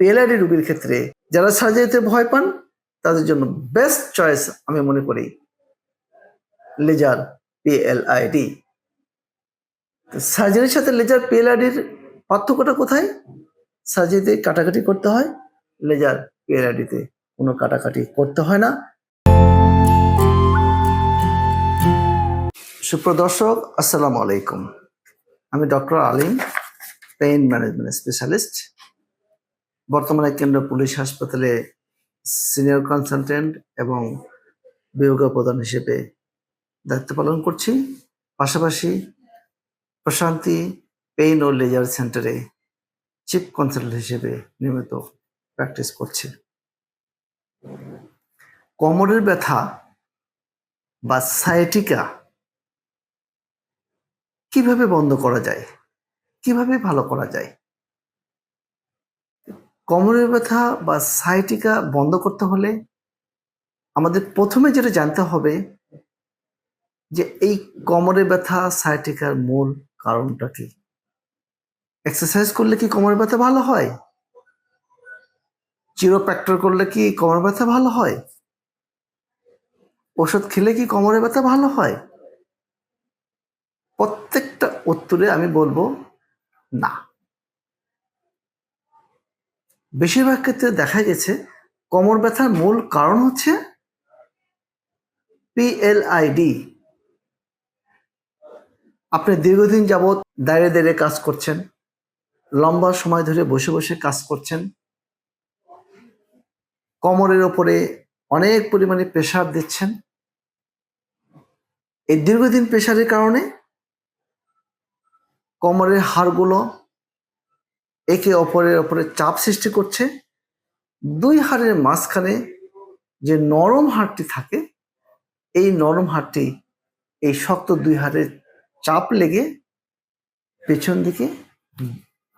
PLID রোগীর ক্ষেত্রে যারা সার্জারিতে ভয় পান, তাদের জন্য বেস্ট চয়েস আমি মনে করি লেজার পিএলআইডি সার্জারির সাথে লেজার পিএলআইডির পার্থক্যটা কোথায়? সার্জারিতে কাটাকাটি করতে হয় লেজার পিএলআইডিতে কোনো কাটাকাটি করতে হয় না। সুপ্রদর্শক আসসালামু আলাইকুম। আমি doctor Alim pain management specialist বর্তমানে কেন্দ্র পুলিশ হাসপাতালে সিনিয়র কনসালটেন্ট এবং বিয়োগ প্রধান হিসেবে দায়িত্ব পালন করছি। পাশাপাশি প্রশান্তি পেইন ও লেজার সেন্টারে চিফ কনসালটেন্ট হিসেবে নিয়মিত প্র্যাকটিস করছি। কোমরের ব্যথা বা সাইটিকা কীভাবে বন্ধ করা যায়? কীভাবে ভালো করা যায়? কোমরের ব্যথা বা সাইটিকা বন্ধ করতে হলে আমাদের প্রথমে যেটা জানতে হবে যে এই কোমরের ব্যথা সাইটিকার মূল কারণটা কি? এক্সারসাইজ করলে কি কোমরের ব্যথা ভালো হয়? চিরোপ্যাক্টর করলে কি কোমর ব্যথা ভালো হয়? ওষুধ খেলে কি কোমরের ব্যথা ভালো হয়? প্রত্যেকটা উত্তরে আমি বলব না। বেশিরভাগ ক্ষেত্রে দেখা গেছে কোমর ব্যথার মূল কারণ হচ্ছে পিএলআইডি আপনি দীর্ঘদিন যাবৎ দাঁড়িয়ে দাঁড়িয়ে কাজ করছেন, লম্বা সময় ধরে বসে বসে কাজ করছেন, কোমরের ওপরে অনেক পরিমাণে প্রেশার দিচ্ছেন। এই দীর্ঘদিন প্রেশারের কারণে কোমরের হাড়গুলো একে অপরের ওপরে চাপ সৃষ্টি করছে। দুই হাড়ের মাঝখানে যে নরম হাড়টি থাকে, এই নরম হাড়টি এই শক্ত দুই হাড়ের চাপ লেগে পেছন দিকে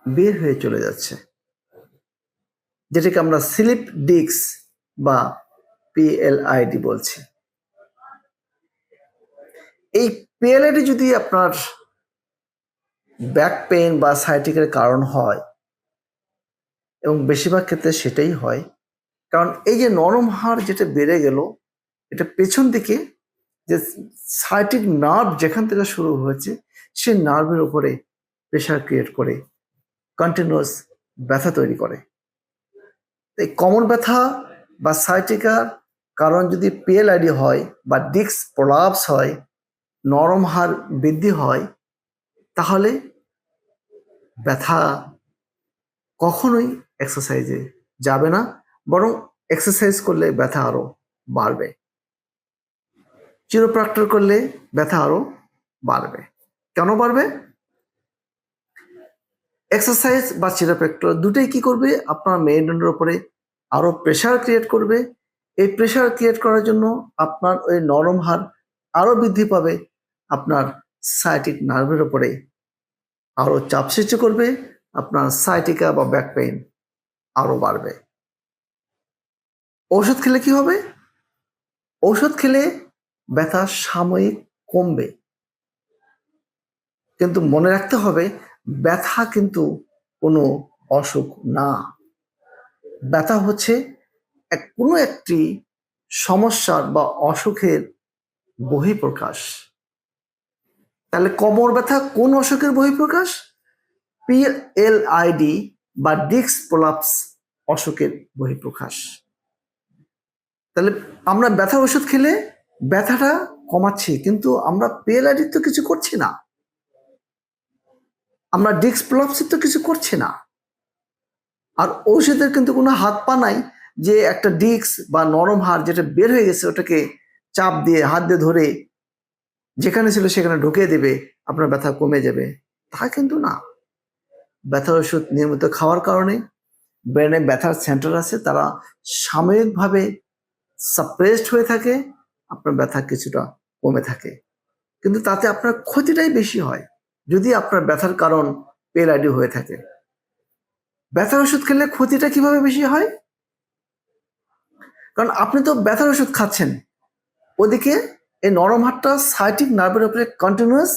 বের হয়ে চলে যাচ্ছে। যেটাকে আমরা স্লিপ ডিক্স বা পিএলআইডি বলছি। এই পিএলআইডি যদি আপনার ব্যাক পেইন বা সাইটিকের কারণ হয় এবং বেশিরভাগ ক্ষেত্রে সেটাই হয়। কারণ এই যে নরম হাড় যেটা বেড়ে গেল, এটা পেছন দিকে যে সাইটিক নার্ভ যেখান থেকে শুরু হয়েছে সেই নার্ভের উপরে প্রেশার ক্রিয়েট করে কন্টিনিউয়াস ব্যথা তৈরি করে। এই কমন ব্যথা বা সাইটিকার কারণ যদি পিএলআইডি হয় বা ডিক্স প্রলাপস হয়, নরম হার বৃদ্ধি হয়, তাহলে ব্যথা কখনোই এক্সারসাইজে যাবে না, বরং এক্সারসাইজ করলে ব্যথা আরও বাড়বে। চিরোপ্রাক্টর করলে ব্যথা আরও বাড়বে। কেন বাড়বে? এক্সারসাইজ বা চিরোপ্রাক্টর দুটোই কি করবে? আপনার মেরুদণ্ডের উপরে আরও প্রেশার ক্রিয়েট করবে। এই প্রেশার ক্রিয়েট করার জন্য আপনার ওই নরম হার আরও বৃদ্ধি পাবে। আপনার সাইটিক নার্ভের উপরে আরও চাপ সৃষ্টি করবে। আপনার সাইটিকা বা ব্যাক পেইন আরও বাড়বে। ঔষধ খেলে কি হবে? ঔষধ খেলে ব্যথা সাময়িক কমবে। কিন্তু মনে রাখতে হবে, ব্যথা কিন্তু কোনো অসুখ না। ব্যথা হচ্ছে এক, কোনো একটি সমস্যার বা অসুখের বহিঃপ্রকাশ। তাহলে কোমর ব্যথা কোন অসুখের বহিঃপ্রকাশ? পিএলআইডি বা ডিক্স প্রলাপস অসুখের বহিঃপ্রকাশ। তাহলে আমরা ব্যথা ওষুধ খেলে ব্যথাটা কমাচ্ছি, কিন্তু আমরা পিএলআইডির তো কিছু করছি না। আমরা ডিক্স প্রলাপসের তো কিছু করছি না। আর ঔষধের কিন্তু কোনো হাত পা নাই যে একটা ডিক্স বা নরম হাড় যেটা বের হয়ে গেছে ওটাকে চাপ দিয়ে, হাত দিয়ে ধরে যেখানে ছিল সেখানে ঢুকিয়ে দেবে, আপনার ব্যথা কমে যাবে। তা কিন্তু না। ব্যথার ওষুধ নিয়মিত খাওয়ার কারণে ব্রেনে ব্যথার সেন্টার আছে, তারা সাময়িকভাবে সাপ্রেসড হয়ে থাকে, আপনার ব্যথা কিছুটা কমে থাকে। কিন্তু তাতে আপনার ক্ষতিটাই বেশি হয়, যদি আপনার ব্যথার কারণ পেলাইডি হয়ে থাকে। ব্যথার ওষুধ খেলে ক্ষতিটা কীভাবে বেশি হয়? কারণ আপনি তো ব্যথার ওষুধ খাচ্ছেন, ওদিকে এই নরম হাড়টা সাইটিক নার্ভের উপরে কন্টিনিউয়াস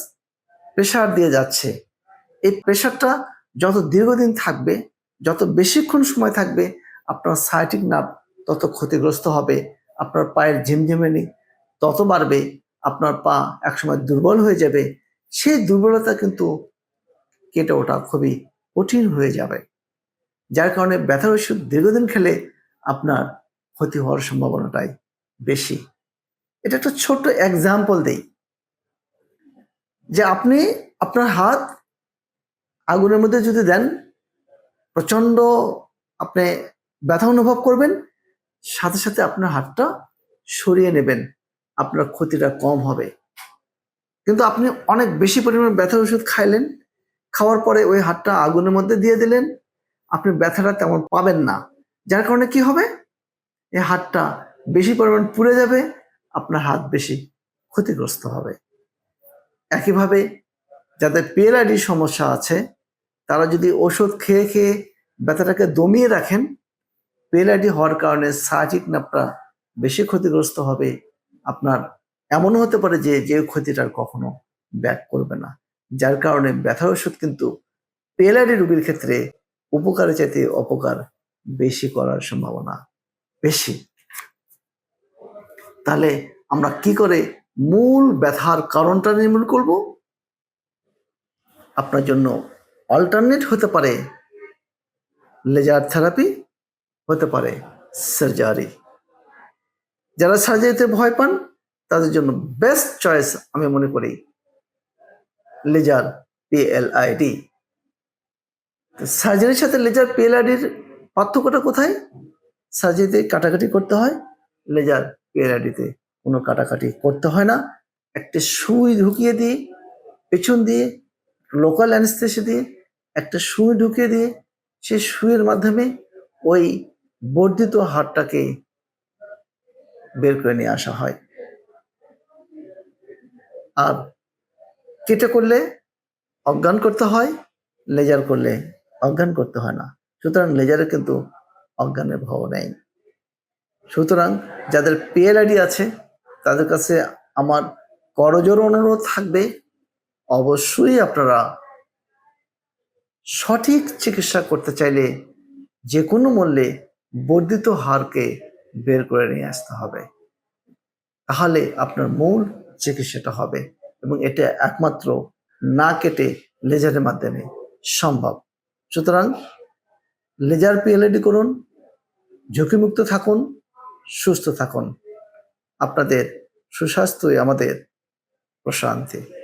প্রেশার দিয়ে যাচ্ছে। এই প্রেশারটা যত দীর্ঘদিন থাকবে, যত বেশিক্ষণ সময় থাকবে, আপনার সাইটিক নার্ভ তত ক্ষতিগ্রস্ত হবে, আপনার পায়ের ঝিমঝিমানি তত বাড়বে, আপনার পা একসময় দুর্বল হয়ে যাবে, সেই দুর্বলতা কিন্তু কেটে ওঠা খুবই কঠিন হয়ে যাবে। যার কারণে ব্যথার ওষুধ দীর্ঘদিন খেলে আপনার ক্ষতি হওয়ার সম্ভাবনাটাই বেশি। এটা একটা ছোট্ট এক্সাম্পল দেই। যে আপনি আপনার হাত আগুনের মধ্যে যদি দেন প্রচণ্ড আপনি ব্যথা অনুভব করবেন, সাথে সাথে আপনার হাতটা সরিয়ে নেবেন, আপনার ক্ষতিটা কম হবে। কিন্তু আপনি অনেক বেশি পরিমাণে ব্যথার ওষুধ খাইলেন, খাওয়ার পরে ওই হাতটা আগুনের মধ্যে দিয়ে দিলেন, আপনি ব্যথাটা তেমন পাবেন না। যার কারণে কি হবে? এই হাতটা বেশি পরিমাণ পুড়ে যাবে, আপনার হাত বেশি ক্ষতিগ্রস্ত হবে। একইভাবে যাদের পিএলআইডি সমস্যা আছে, তারা যদি ওষুধ খেয়ে খেয়ে ব্যথাটাকে দমিয়ে রাখেন পিএলআইডি হওয়ার কারণে সার্জিক নাপটা বেশি ক্ষতিগ্রস্ত হবে। আপনার এমনও হতে পারে যে যে ক্ষতিটার কখনো ব্যাক করবে না। যার কারণে ব্যথার ওষুধ কিন্তু পিএলআইডি রোগীর ক্ষেত্রে উপকারের চাইতে অপকার বেশি করার সম্ভাবনা বেশি। তাহলে আমরা কি করে মূল ব্যথার কারণটা নির্মূল করব? আপনার জন্য অল্টারনেট হতে পারে লেজার থেরাপি হতে পারে সার্জারি যারা সার্জারিতে ভয় পান, তাদের জন্য বেস্ট চয়েস আমি মনে করি লেজার পিএলআইডি সার্জারির সাথে লেজার পিএলআইডির পার্থক্যটা কোথায়? সার্জারিতে কাটাকাটি করতে হয় লেজার পিএলআইডিতে কোনো কাটাকাটি করতে হয় না। একটা সুই ঢুকিয়ে দিয়ে, পেছন দিয়ে লোকাল অ্যানেস্থেসি দিয়ে একটা সুই ঢুকিয়ে দিয়ে সেই সুইয়ের মাধ্যমে ওই বর্ধিত হাড়টাকে বের করে নিয়ে আসা হয়। আর কেটে করলে অজ্ঞান করতে হয়, লেজার করলে অজ্ঞান করতে হয় না। সুতরাং লেজারে কিন্তু অজ্ঞানের ভাব নেই। সুতরাং যাদের পিএলআইডি আছে, তাদের কাছে আমার করজোর অনুরোধ থাকবে অবশ্যই আপনারা সঠিক চিকিৎসা করতে চাইলে যে কোনো মূল্যে বর্ধিত হারকে বের করে নিয়ে আসতে হবে। তাহলে আপনার মূল চিকিৎসাটা হবে এবং এটা একমাত্র না কেটে লেজারের মাধ্যমে সম্ভব। সুতরাং লেজার পিএলএডি করুন, ঝুঁকিমুক্ত থাকুন, সুস্থ থাকুন। আপনাদের সুস্বাস্থ্যই আমাদের প্রশান্তি।